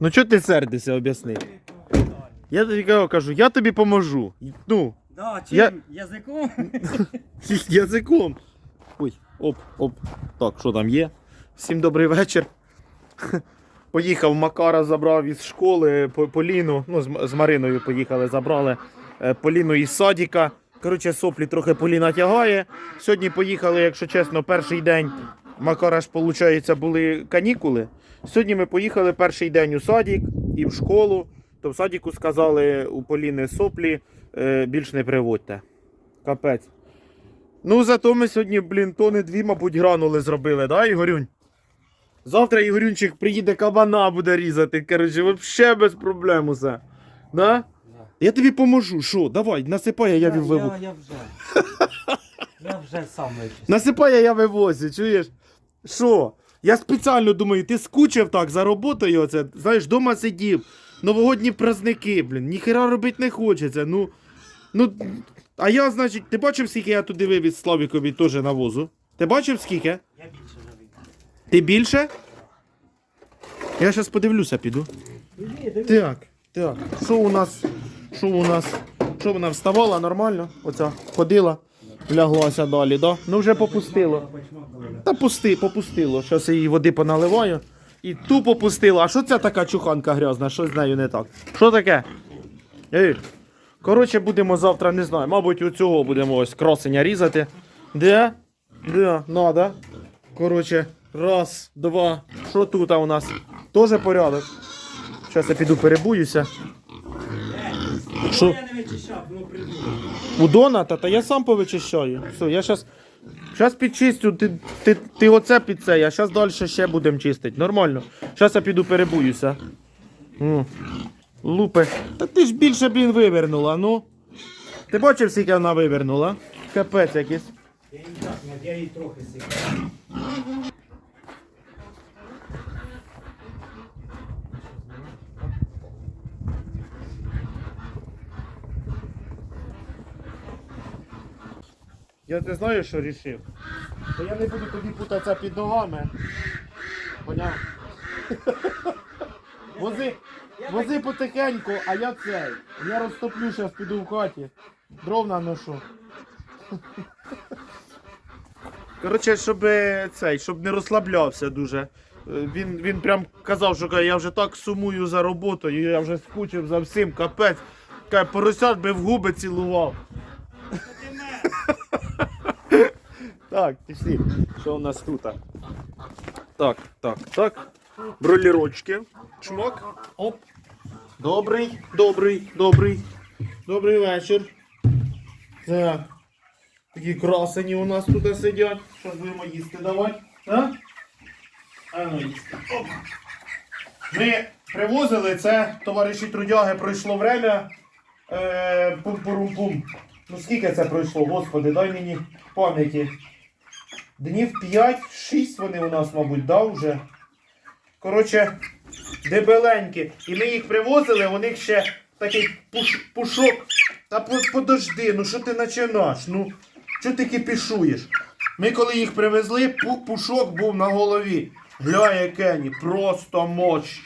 Ну чого ти сердишся, об'ясни. Я тобі кажу, я тобі поможу. Ну, Да, чим? Я- Язиком? язиком. Ой, оп, оп. Так, що там є? Всім добрий вечір. Поїхав Макара, забрав із школи По- Поліну. Ну, з, М- з Мариною поїхали, забрали е, Поліну із садіка. Коротше, соплі трохи Поліна тягає. Сьогодні поїхали, якщо чесно, перший день. Макара ж, виходить, були канікули. Сьогодні ми поїхали перший день у садік і в школу. То в садіку сказали у Поліни соплі е, більш не приводьте. Капець. Ну, зато ми сьогодні, блін, тони дві, мабуть, гранули зробили, да, Ігорюнь? Завтра Ігорюнчик приїде кабана буде різати. Коротше, вообще без проблем усе. Да? Я тобі поможу. Що? Давай, насипай, а я я, вивозю. я, я вже. Я вже сам вичистив. Насипай, а я вивозю, чуєш? Що? Я спеціально думаю, ти скучив так за роботою, оце, знаєш, вдома сидів. Новогодні праздники, блін, ніхера робити не хочеться. Ну, ну, а я, значить, ти бачив, скільки я туди вивіз Славікові теж навозу? Ти бачив скільки? Я більше живий. Ти більше? Я зараз подивлюся, піду. Так, так. Що у нас? Що у нас? Що вона вставала нормально? Оця ходила, ляглася далі, да? Ну вже попустило. Та пусти, попустило. Я її води поналиваю. І ту попустило. А що це така чуханка грязна? Що з нею не так? Що таке? Ей. Коротше, будемо завтра, не знаю, мабуть, у цього будемо ось красення різати. Де? Де? Надо. Коротше, раз, два. Що тут у нас? Тоже порядок. Зараз я піду перебуюся. Що? Я не вичищав, ну придумав. У Доната, та я сам повичищаю. Все, я зараз. Підчистю, ти, ти, ти оце під це, а зараз далі ще будемо чистити. Нормально. Зараз я піду перебуюся. Лупи. Та ти ж більше, блін, вивернула, ну. Ти бачив, скільки вона вивернула? Капець якийсь. Я її її трохи сикав. Я ти знаєш, що рішив? То я не буду тобі путатися під ногами. Поняв? Вози, вози потихеньку, а я цей. Я розтоплю, зараз піду в хаті. Дров наношу. Коротше, щоб е, цей, щоб не розслаблявся дуже. Е, Він, він прям казав, що я вже так сумую за роботою, я вже скучив за всім, капець. Каже, поросят би в губи цілував. Так, пішли. Що у нас тут? Так, так, так. Бролірочки. Чмок. Оп. Добрий, добрий, добрий. Добрий вечір. Так. Такі красені у нас тут сидять. Що ж будемо їсти давати? А? А ну їсти. Оп. Ми привозили це, товариші трудяги, пройшло время. Е, пум-пурум-пум. Ну скільки це пройшло, господи, дай мені пам'яті. Днів 5-6 вони у нас, мабуть, да, вже. Коротше, дебеленькі. І ми їх привозили, у них ще такий пуш, пушок. Та подожди, ну що ти починаєш? Ну, що ти кипішуєш? Ми коли їх привезли, пушок був на голові. Гля, якені, просто мощ.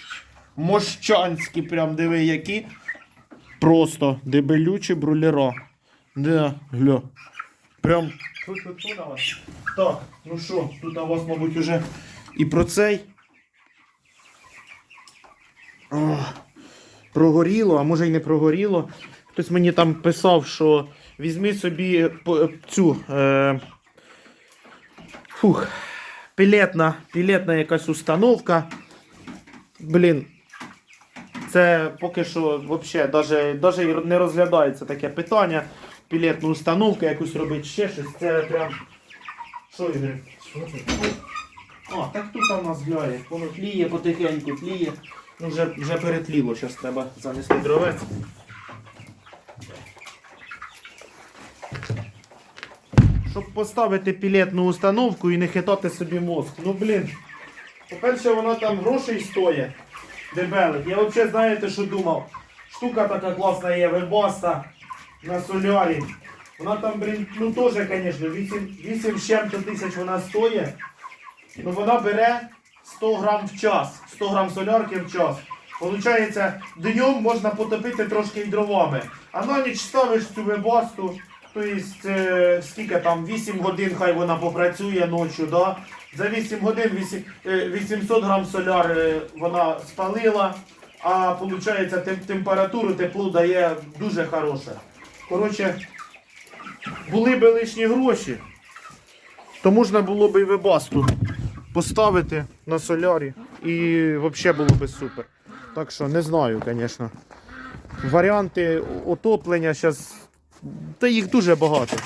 Мощанські, прям диви, які. Просто дебелючі брулера. Да, гля. Прям. Тьфу-тьфу-тьфу на. Так, ну що, тут у вас, мабуть, уже і про цей. О, прогоріло, а може й не прогоріло. Хтось мені там писав, що візьми собі цю. Е, фух, пілетна, пілетна якась установка. Блін. Це поки що взагалі даже не розглядається таке питання. Пілетну установку якусь робити ще щось. Це прям. Що Ігор? Що це? А, так тут у нас гляє. Воно тліє потихеньку, тліє. Ну вже, вже перетліло, зараз треба занести дровець. Щоб поставити пілетну установку і не хитати собі мозк. Ну блін. По-перше, вона там грошей стоїть. Дебелик. Я взагалі знаєте, що думав? Штука така класна є, вебаста на солярі. Вона там, блін, ну теж, звісно, 8, 8 з чим-то тисяч вона стоїть. Ну вона бере 100 грам в час, 100 грам солярки в час. Получається, днем можна потопити трошки дровами. А на ніч ставиш цю вебасту, то есть, е, скільки там, 8 годин хай вона попрацює ночі, да? За 8 годин вісім- е, 800 грам соляр е, вона спалила, а виходить, тем, температуру тепло дає дуже хороше. Коротше, були б лишні гроші, то можна було б і вебасту поставити на солярі і взагалі було б супер. Так що не знаю, звісно. Варіанти отоплення зараз. Та їх дуже багато.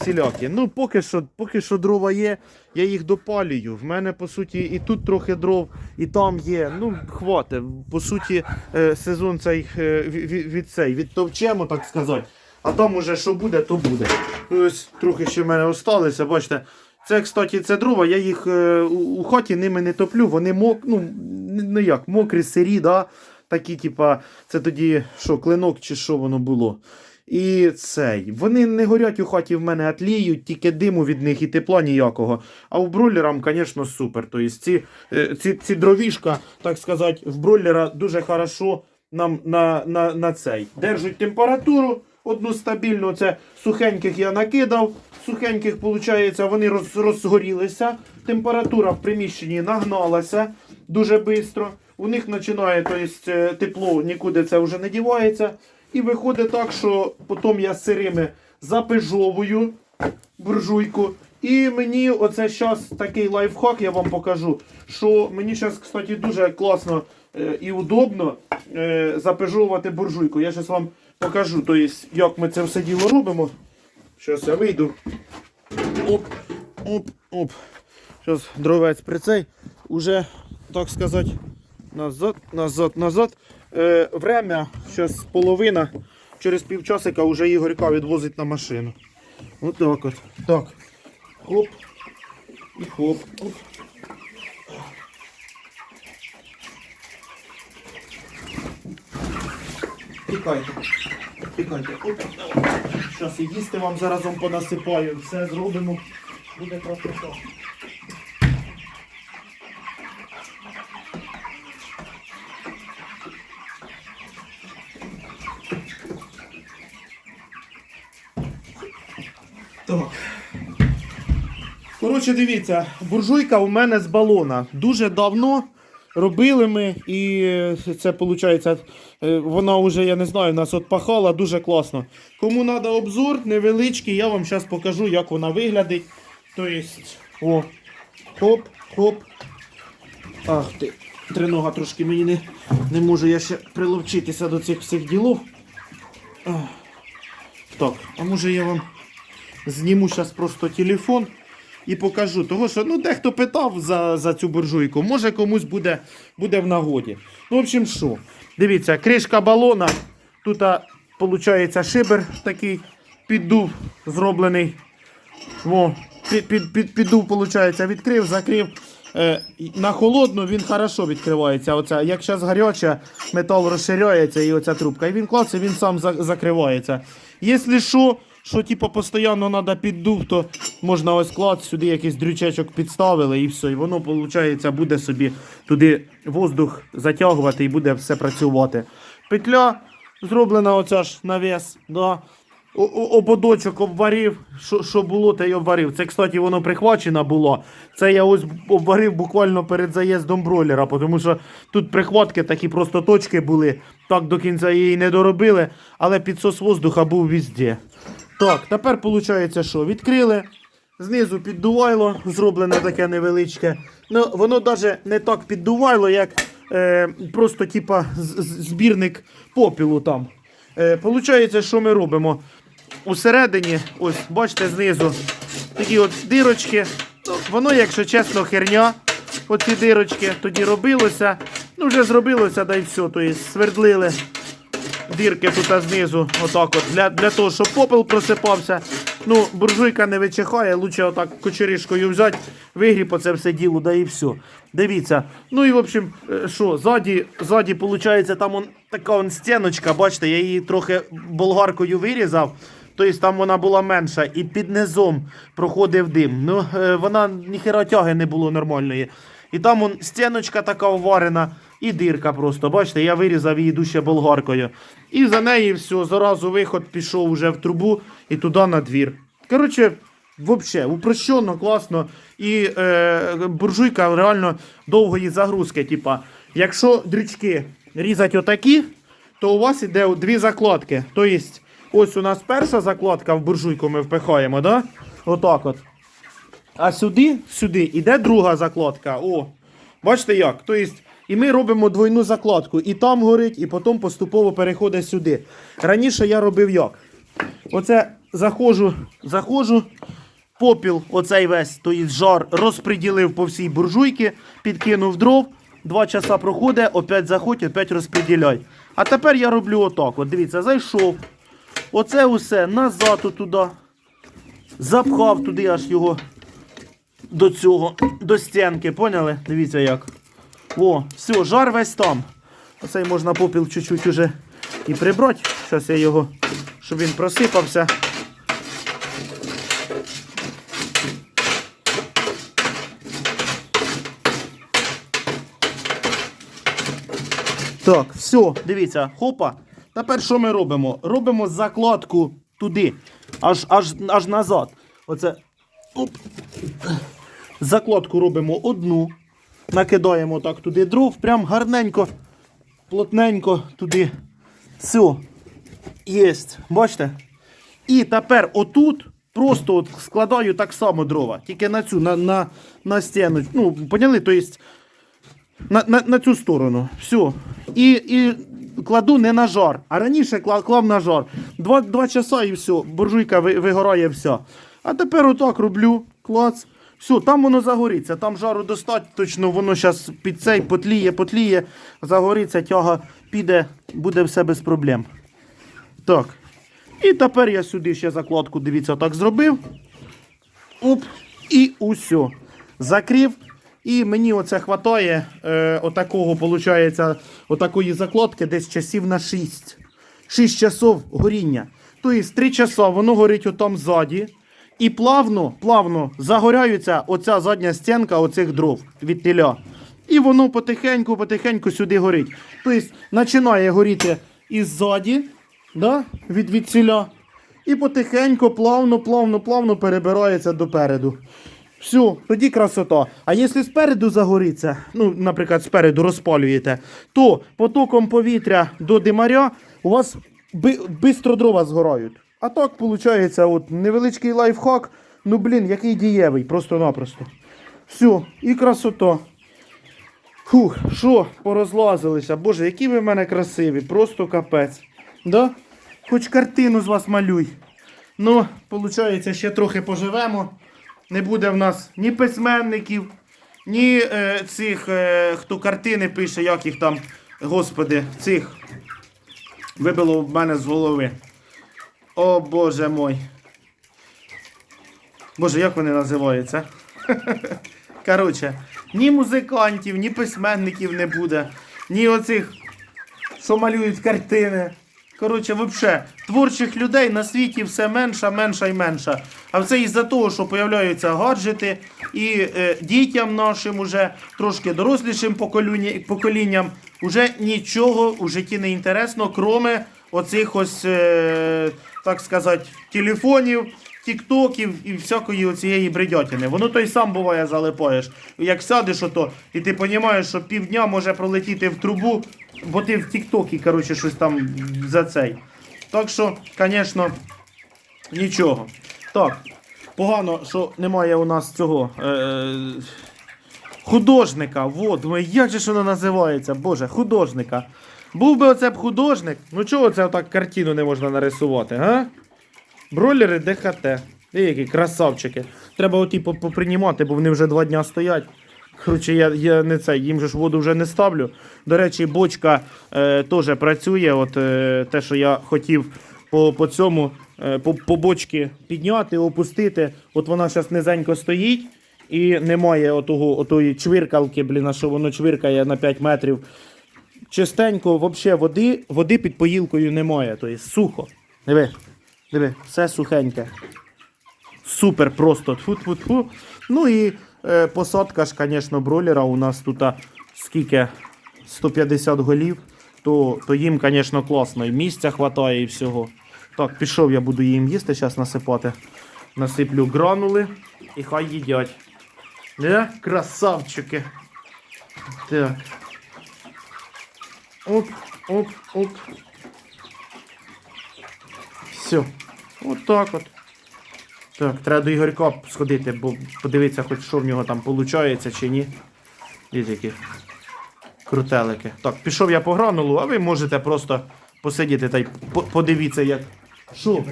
Всілякі. Ну, поки що, поки що дрова є, я їх допалюю. В мене, по суті, і тут трохи дров, і там є. Ну, хватить. По суті, е, сезон цей е, від, від цей відтовчемо, так сказати. А там уже що буде, то буде. Ось трохи ще в мене осталося, бачите. Це, кстати, це дрова, я їх е, у, хаті ними не топлю, вони мок, ну, не як, мокрі, сирі, да? такі, типа, це тоді що, клинок чи що воно було. І цей. Вони не горять у хаті в мене, а тліють, тільки диму від них і тепла ніякого. А у бройлерам, звісно, супер. Тобто ці, е, ці, ці дровішка, так сказати, в бройлера дуже хорошо нам на, на, на цей. Держать температуру одну стабільну. Це сухеньких я накидав. Сухеньких, виходить, вони роз, розгорілися. Температура в приміщенні нагналася дуже швидко. У них починає тобто, тепло, нікуди це вже не дівається. І виходить так, що потім я з сирими запижовую буржуйку. І мені оце зараз такий лайфхак, я вам покажу. Що мені зараз, кстати, дуже класно е, і удобно е, запижовувати буржуйку. Я зараз вам покажу, тобто, як ми це все діло робимо. Зараз я вийду. Оп, оп, оп. Зараз дровець при цей. Уже, так сказати, назад, назад, назад. Е, время, зараз половина. Через півчасика вже Ігорька відвозить на машину. Отак от. Так. Хоп. І хоп. Оп. Тікайте. Тікайте. Зараз і їсти вам заразом понасипаю. Все зробимо. Буде красота. Так. Коротше, дивіться, буржуйка у мене з балона. Дуже давно робили ми, і це виходить, вона вже, я не знаю, нас отпахала дуже класно. Кому треба обзор невеличкий, я вам зараз покажу, як вона виглядить. Тобто, о, хоп, хоп. Ах ти, тринога трошки мені не, не можу я ще приловчитися до цих всіх ділов. Так, а може я вам зніму зараз просто телефон і покажу. Того, що ну, дехто питав за, за цю буржуйку, може комусь буде, буде в нагоді. Ну, в общем, що? Дивіться, кришка балона. Тут, виходить, шибер такий піддув зроблений. Во, під, під, під, піддув, виходить, відкрив, закрив. Е, на холодну він хорошо відкривається. Оця, як зараз гаряча, метал розширяється і оця трубка. І він клаце, він сам закривається. Якщо що, що типу, постійно треба піддув, то можна ось клад, сюди якийсь дрючечок підставили і все. І воно, виходить, буде собі туди воздух затягувати і буде все працювати. Петля зроблена оця ж навес. Да. Ободочок обварив, що, що було, те й обварив. Це, кстати, воно прихвачено було. Це я ось обварив буквально перед заїздом бройлера, тому що тут прихватки такі просто точки були. Так до кінця її не доробили, але підсос воздуха був везде. Так, тепер виходить, що відкрили. Знизу піддувайло, зроблене таке невеличке. Ну, воно навіть не так піддувайло, як е, просто типа збірник попілу там. Е, Получається, що ми робимо? Усередині, ось, бачите, знизу такі от дирочки. Воно, якщо чесно, херня. Оці дирочки тоді робилося. Ну, вже зробилося, да й все. Тобто свердлили дірки тут знизу, отак от, для, для того, щоб попел просипався. Ну, буржуйка не вичихає, лучше отак кочеришкою взяти, вигріб оце все діло, да і все. Дивіться. Ну і в общем, е, що, ззаді, ззаді, виходить, там он, така он стіночка, бачите, я її трохи болгаркою вирізав. Тобто там вона була менша і під низом проходив дим. Ну, е, вона ніхера тяги не було нормальної. І там он стіночка така оварена. І дирка просто. Бачите, я вирізав її дуще болгаркою. І за неї все, зразу виход пішов вже в трубу і туди на двір. Коротше, взагалі, упрощено, класно. І е, буржуйка реально довгої загрузки. Типа, якщо дрючки різати отакі, то у вас іде дві закладки. Тобто, ось у нас перша закладка в буржуйку ми впихаємо, да? Отак от. А сюди, сюди іде друга закладка. О, бачите як? Тобто, і ми робимо двойну закладку. І там горить, і потім поступово переходить сюди. Раніше я робив як? Оце заходжу, заходжу, попіл, оцей весь, тобто жар розподілив по всій буржуйці, підкинув дров, два часа проходить, опять заходь, опять розподіляй. А тепер я роблю отак. От дивіться, зайшов. Оце усе назад туди. Запхав туди аж його до цього, до стінки, поняли? Дивіться як. О, все, жар весь там. Оцей можна попіл чуть-чуть уже і прибрати. Зараз я його, щоб він просипався. Так, все, дивіться, хопа. Тепер що ми робимо? Робимо закладку туди, аж, аж, аж назад. Оце. Оп. Закладку робимо одну. Накидаємо так туди дров, прям гарненько, плотненько туди. Все. Єсть. Бачите? І тепер отут просто от складаю так само дрова. Тільки на цю, на, на, на стіну. Ну, поняли? Тобто на, на, на цю сторону. Все. І, і кладу не на жар. А раніше клав, клав на жар. Два, два часа і все. Буржуйка ви- вигорає все. А тепер отак роблю. Клац. Все, там воно загориться, там жару достатньо, воно зараз під цей потліє, потліє, загориться, тяга піде, буде все без проблем. Так. І тепер я сюди ще закладку, дивіться, так зробив. Оп, і усьо. Закрив. І мені оце хватає е, отакого, виходить, отакої закладки десь часів на 6. 6 часов горіння. Тобто 3 часа воно горить отам ззаді. І плавно, плавно загоряється оця задня стінка оцих дров від теля. І воно потихеньку, потихеньку сюди горить. Тобто починає горіти іззаді, да, від, від ціля. І потихеньку, плавно, плавно, плавно перебирається допереду. Все, тоді красота. А якщо спереду загориться, ну, наприклад, спереду розпалюєте, то потоком повітря до димаря у вас швидко дрова згорають. А так, виходить, от невеличкий лайфхак, ну блін, який дієвий, просто-напросто. Все, і красота. Фух, що, порозлазилися. Боже, які ви в мене красиві, просто капець. Да? Хоч картину з вас малюй. Ну, виходить, ще трохи поживемо. Не буде в нас ні письменників, ні е, цих, е, хто картини пише, як їх там, господи, цих вибило в мене з голови. О боже мой. Боже, як вони називаються? Коротше, ні музикантів, ні письменників не буде, ні оцих, що малюють картини. Коротше, взагалі, творчих людей на світі все менше, менше і менше. А все із-за того, що появляються гаджети, і е, дітям нашим, уже трошки дорослішим поколінням, уже нічого у житті не інтересно, кроме оцих ось, е, так сказати, телефонів, тіктоків і всякої оцієї бредятини. Воно той сам буває залипаєш. Як сядеш ото, і ти розумієш, що півдня може пролетіти в трубу, бо ти в тіктокі, коротше, щось там за цей. Так що, звісно, нічого. Так, погано, що немає у нас цього. Е- художника. Вот, як же ж воно називається? Боже, художника. Був би оце б художник, ну чого це так картину не можна нарисувати, га? Бройлери ДХТ. Диви, які красавчики. Треба оті попринімати, бо вони вже два дня стоять. Коротше, я, я не це, їм же ж воду вже не ставлю. До речі, бочка е, теж працює. От е, те, що я хотів по, по цьому, е, по, по бочці підняти, опустити. От вона зараз низенько стоїть і немає отого, отої чвиркалки, блін, а що воно чвиркає на 5 метрів. Чистенько, взагалі води, води під поїлкою немає. Тобто сухо. Диви, диви, все сухеньке. Супер просто. Тфу-тфу-тфу. Ну і е, посадка ж, звісно, бройлера у нас тут скільки? 150 голів, то, то їм, звісно, класно. І місця вистачає і всього. Так, пішов, я буду їм їсти, зараз насипати. Насиплю гранули і хай їдять. Не? Красавчики. Так. Оп, оп, оп. Все. От так от. Так, треба до Ігорька сходити, бо подивитися, хоч що в нього там виходить чи ні. Дивіться, які крутелики. Так, пішов я по гранулу, а ви можете просто посидіти та й подивіться, як. Що?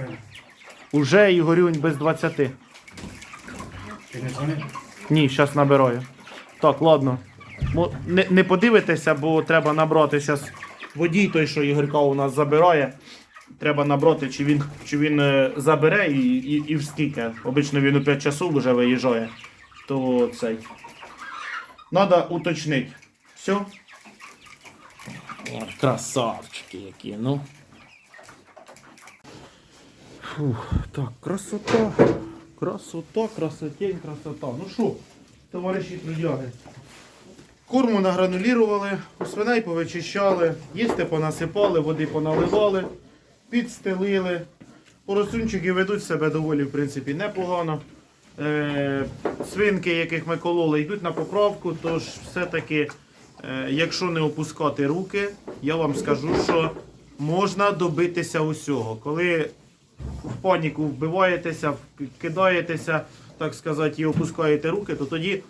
Уже Ігорюнь без 20. Ти не дзвонив? Ні, зараз набираю. Так, ладно. Не, не подивитеся, бо треба набрати зараз водій той, що Ігорька у нас забирає. Треба набрати, чи він, чи він е, забере і, і, і в. Обично він у 5 часов вже виїжджає. То цей. Надо уточнити. Все? Красавчики які, ну. Фух, так, красота. Красота, красотень, красота. Ну що, товариші трудяги. Корму награнулірували, у свиней повичищали, їсти понасипали, води поналивали, підстелили. Поросунчики ведуть себе доволі, в принципі, непогано. Е, свинки, яких ми кололи, йдуть на поправку, тож все-таки, е, якщо не опускати руки, я вам скажу, що можна добитися усього. Коли в паніку вбиваєтеся, кидаєтеся, так сказати, і опускаєте руки, то тоді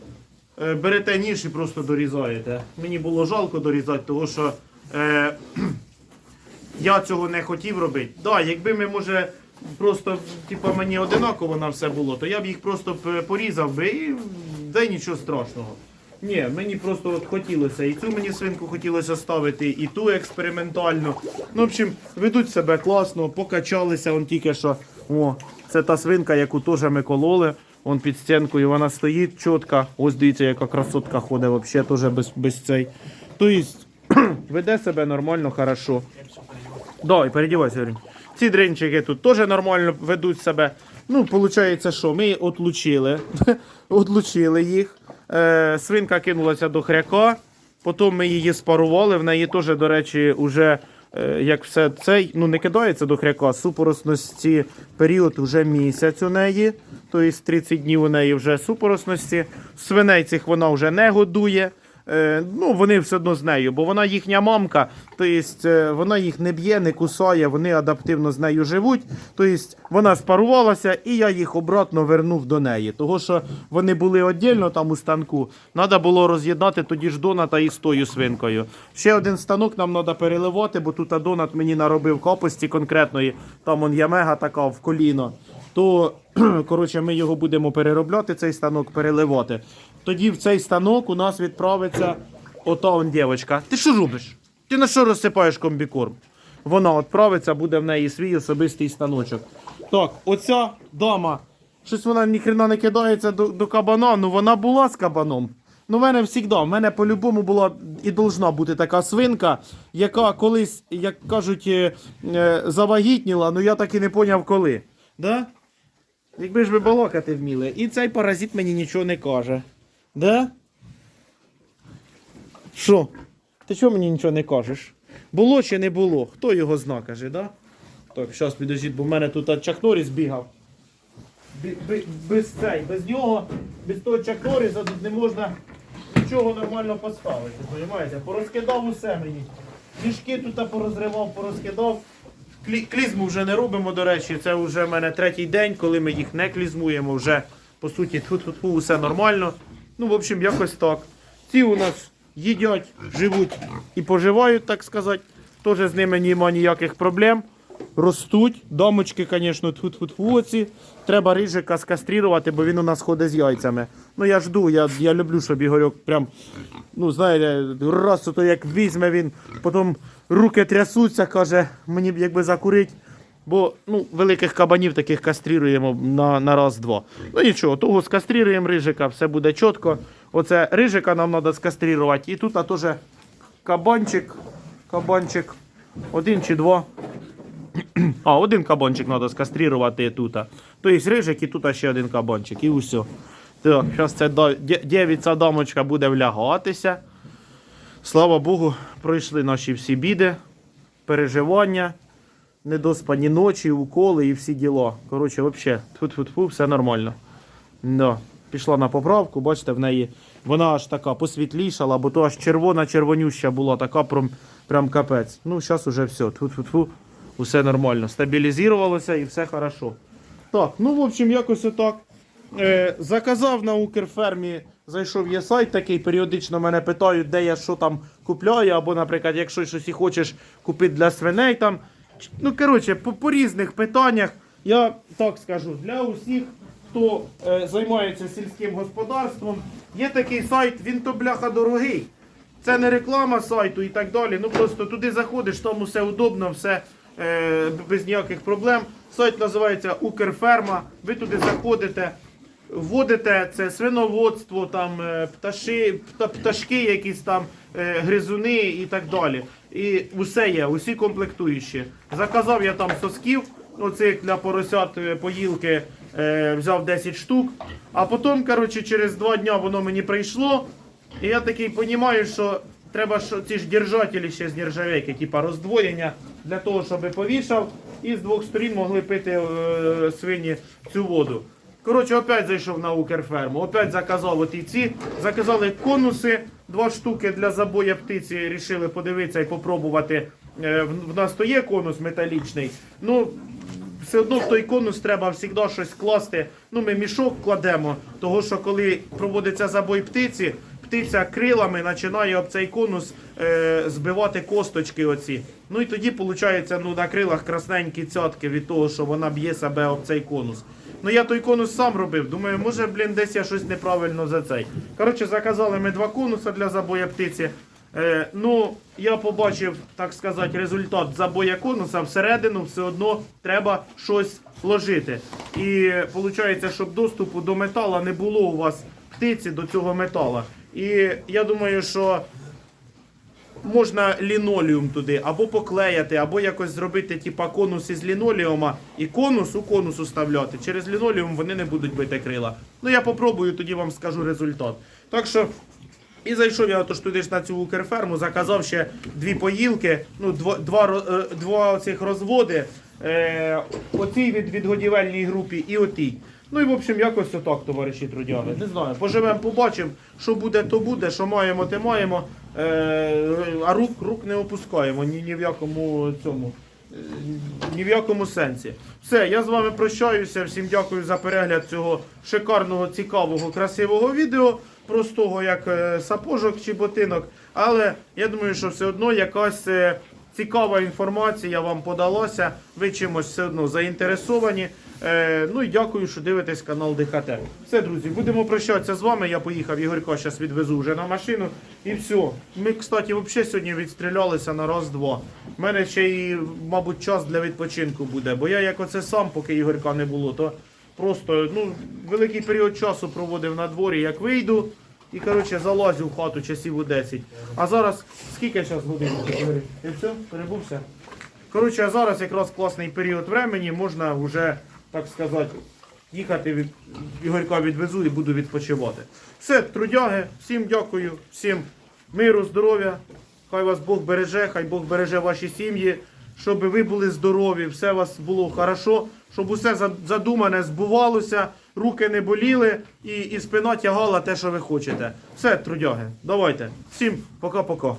берете ніж і просто дорізаєте. Мені було жалко дорізати, тому що е, я цього не хотів робити. Да, якби ми, може, просто типу, мені одинаково на все було, то я б їх просто порізав би і й нічого страшного. Ні, мені просто от хотілося і цю мені свинку хотілося ставити, і ту експериментальну. Ну, в общем, ведуть себе класно, покачалися, он тільки що. О, це та свинка, яку теж ми кололи. Он під стінкою вона стоїть чітко. Ось дивіться, яка красотка ходить, взагалі теж без, без цей. Тобто, веде себе нормально, хорошо. Да, і передівайся, Юрій. Ці дринчики тут теж нормально ведуть себе. Ну, виходить, що ми отлучили, отлучили їх. Е, свинка кинулася до хряка, потім ми її спарували. В неї теж, до речі, уже е, як все цей, ну не кидається до хряка. Супоросності період вже місяць у неї. Тобто 30 днів у неї вже супоросності. Свиней цих вона вже не годує. Е, ну, вони все одно з нею, бо вона їхня мамка, тобто е, вона їх не б'є, не кусає, вони адаптивно з нею живуть. Тобто вона спарувалася, і я їх обратно вернув до неї. Того, що вони були віддільно там у станку, треба було роз'єднати тоді ж доната із тою свинкою. Ще один станок нам треба переливати, бо тут донат мені наробив капості конкретної, там он ямега така в коліно. То коротше, ми його будемо переробляти, цей станок переливати. Тоді в цей станок у нас відправиться ота он дівчинка. Ти що робиш? Ти на що розсипаєш комбікорм? Вона відправиться, буде в неї свій особистий станочок. Так, оця дама, щось вона ніхрена не кидається до, до кабана, ну вона була з кабаном. Ну, в мене завжди, в мене по-любому була і должна бути така свинка, яка колись, як кажуть, е, е, завагітніла, ну я так і не поняв коли. Да? Якби ж ви балакати вміли. І цей паразит мені нічого не каже. Да? Що? Ти чого мені нічого не кажеш? Було чи не було? Хто його зна, каже, да? Так, зараз підождіть, бо в мене тут Чак Норріс бігав. Без цей, без нього, без того Чак Норріса тут не можна нічого нормально поставити, розумієте? Порозкидав усе мені. Мішки тут порозривав, порозкидав. Клі- Клізму вже не робимо, до речі, це вже в мене третій день, коли ми їх не клізмуємо, вже по суті тьфу-тьфу-тьфу, усе нормально. Ну, в общем, якось так. Ці у нас їдять, живуть і поживають, так сказати. Теж з ними нема ніяких проблем. Ростуть. Дамочки, звісно, тьфу-тьфу-тьфу оці. Треба рижика скаструвати, бо він у нас ходить з яйцями. Ну я жду, я, я люблю, щоб Ігорьок прям, ну знаєте, раз то як візьме він, потім руки трясуться, каже, мені б якби закурить. Бо ну, великих кабанів таких кастріруємо на, на раз-два. Ну нічого, того скастріруємо рижика, все буде чітко. Оце рижика нам треба скаструвати. І тут а, теж кабанчик, кабанчик, один чи два. А, один кабанчик треба скаструвати тут. Тобто рижик і тут ще один кабанчик, і усе. Так, зараз ця дівиця дамочка буде влягатися. Слава Богу, пройшли наші всі біди, переживання, недоспані ночі, уколи і всі діла. Коротше, взагалі, тут-тут-фу, все нормально. Да. Пішла на поправку, бачите, в неї вона аж така посвітлішала, бо то аж червона червонюща була, така прям, прям капець. Ну, зараз уже все. Тут-тут-фу, усе нормально. Стабілізувалося і все хорошо. Так, ну в общем, якось отак. Е, заказав на Укрфермі, зайшов є сайт такий, періодично мене питають, де я що там купляю, або, наприклад, якщо щось і хочеш купити для свиней там. Ну, коротше, по, по різних питаннях я так скажу, для усіх, хто е, займається сільським господарством, є такий сайт, він то бляха дорогий. Це не реклама сайту і так далі. Ну просто туди заходиш, там усе удобно, все е, без ніяких проблем. Сайт називається Укрферма. Ви туди заходите, вводите це свиноводство, там е, пташи, пта- пташки, якісь там е, гризуни і так далі. І усе є, усі комплектуючі. Заказав я там сосків, оцих для поросят е, поїлки. е, Взяв 10 штук, а потім, коротше, через два дня воно мені прийшло. І я такий розумію, що треба що ці ж держателі ще з нержавейки, типа роздвоєння, для того, щоб повішав, і з двох сторін могли пити е, свині цю воду. Коротше, опять зайшов на Укрферму, опять заказав оті ці, заказали конуси, два штуки для забоя птиці, рішили подивитися і попробувати. Е, в, нас то є конус металічний. Ну, все одно в той конус треба завжди щось класти. Ну, ми мішок кладемо, того що коли проводиться забой птиці, птиця крилами починає об цей конус е, збивати косточки оці. Ну і тоді виходить ну, на крилах красненькі цятки від того, що вона б'є себе об цей конус. Ну я той конус сам робив. Думаю, може, блін, десь я щось неправильно за цей. Коротше, заказали ми два конуса для забоя птиці. Е, ну, я побачив, так сказати, результат забоя конуса. Всередину все одно треба щось вложити. І виходить, щоб доступу до метала не було у вас птиці до цього метала. І я думаю, що можна лінолеум туди або поклеяти, або якось зробити типа конус із лінолеума і конус у конус уставляти. Через лінолеум вони не будуть бити крила. Ну я попробую, тоді вам скажу результат. Так що. І зайшов я отож туди ж на цю Укрферму, заказав ще дві поїлки, ну, два, два, е, два цих розводи. Е, оцій від, від годівельній групі і отій. Ну і в общем, якось отак, товариші трудяги. Не знаю, поживемо, побачимо, що буде, то буде, що маємо, те маємо. Е, а рук, рук не опускаємо ні, ні в якому цьому. е, Ні в якому сенсі. Все, я з вами прощаюся. Всім дякую за перегляд цього шикарного, цікавого, красивого відео. Простого як е, сапожок чи ботинок. Але я думаю, що все одно якась е, цікава інформація вам подалася. Ви чимось все одно заінтересовані. Е, ну і дякую, що дивитесь канал ДХТ. Все, друзі, будемо прощатися з вами. Я поїхав Ігорька, зараз відвезу вже на машину. І все. Ми, кстати, взагалі сьогодні відстрілялися на раз-два. У мене ще й, мабуть, час для відпочинку буде. Бо я як оце сам, поки Ігорька не було, то просто ну, великий період часу проводив на дворі, як вийду. І коротше залазю в хату часів у 10. А зараз скільки зараз годин? І все, перебувся. Коротше, а зараз якраз класний період времени, можна вже, так сказати, їхати від Ігорька відвезу і буду відпочивати. Все, трудяги, всім дякую, всім миру, здоров'я. Хай вас Бог береже, хай Бог береже ваші сім'ї, щоб ви були здорові, все у вас було хорошо, щоб усе задумане збувалося, руки не боліли і, і спина тягала те, що ви хочете. Все, трудяги, давайте. Всім пока-пока.